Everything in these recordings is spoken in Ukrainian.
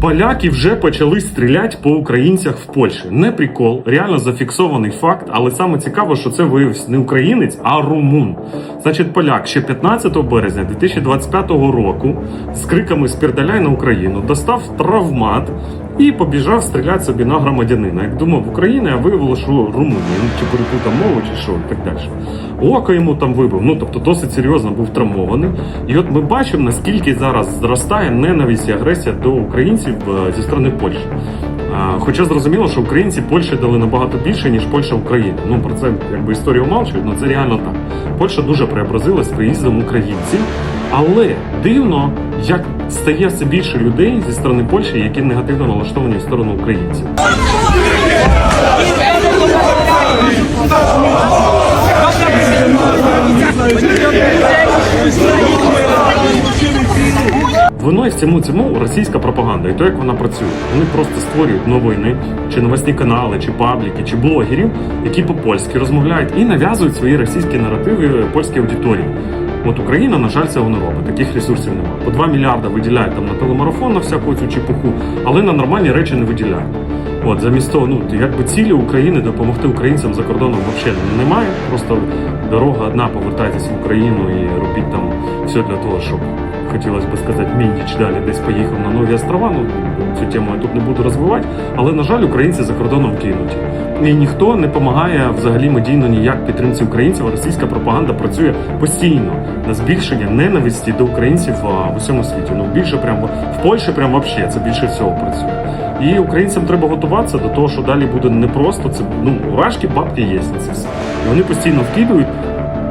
Поляки вже почали стріляти по українцях в Польщі. Не прикол, реально зафіксований факт, але саме цікаво, що це виявився не українець, а румун. Значить, поляк ще 15 березня 2025 року з криками «Спірдаляй на Україну достав травмат і побіжав стріляти собі на громадянина. Як думав Україна, а виявилося, що румун. Він чи перепутав мову, чи що, і так далі. Око йому там вибив. Ну тобто досить серйозно був травмований. І от ми бачимо, наскільки зараз зростає ненависть і агресія до українців е, зі сторони Польщі. Хоча зрозуміло, що українці Польщі дали набагато більше, ніж Польща Україні. Ну про це якби історія умалчує, але це реально так. Польща дуже преобразилась приїздом українців, але дивно, як стає все більше людей зі сторони Польщі, які негативно налаштовані в сторону українців. Виною всьому цьому російська пропаганда і то, як вона працює. Вони просто створюють новини, чи новосні канали, чи пабліки, чи блогерів, які по-польськи розмовляють і нав'язують свої російські наративи польській аудиторії. От Україна, на жаль, цього не робить. Таких ресурсів немає. По 2 мільярда виділяють там на телемарафон, на всяку цю чепуху, але на нормальні речі не виділяють. От замість того, ну якби цілі України допомогти українцям за кордоном взагалі немає. Просто дорога одна, повертайтесь в Україну і робіть там все для того, щоб хотілося б сказати, Міндіч далі десь поїхав на нові острова. Ну цю тему я тут не буду розвивати. Але на жаль, українці за кордоном кинуті. І ніхто не допомагає взагалі медійно ніяк підтримці українців. Російська пропаганда працює постійно на збільшення ненависті до українців в усьому світі. Ну більше прямо в Польщі, прямо взагалі це більше всього працює. І українцям треба готуватися до того, що далі буде непросто. Це ну важкі бабки є на це все. І вони постійно вкидують.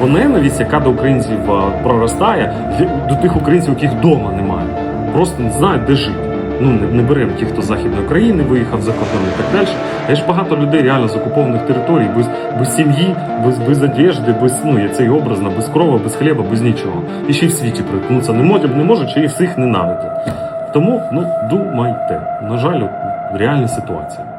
Бо ненависть, яка до українців проростає, до тих українців, яких вдома немає, просто не знають, де жити. Ну не, не беремо тих, хто з західної країни виїхав за кордон і так далі. Є ж багато людей реально з окупованих територій, без, без сім'ї, без, без одежди, без ну я цей образно, без крова, без хліба, без нічого. І ще й в світі приткнутися не можуть, не можуть, чи всіх ненавидять. Тому ну думайте. На жаль, реальна ситуація.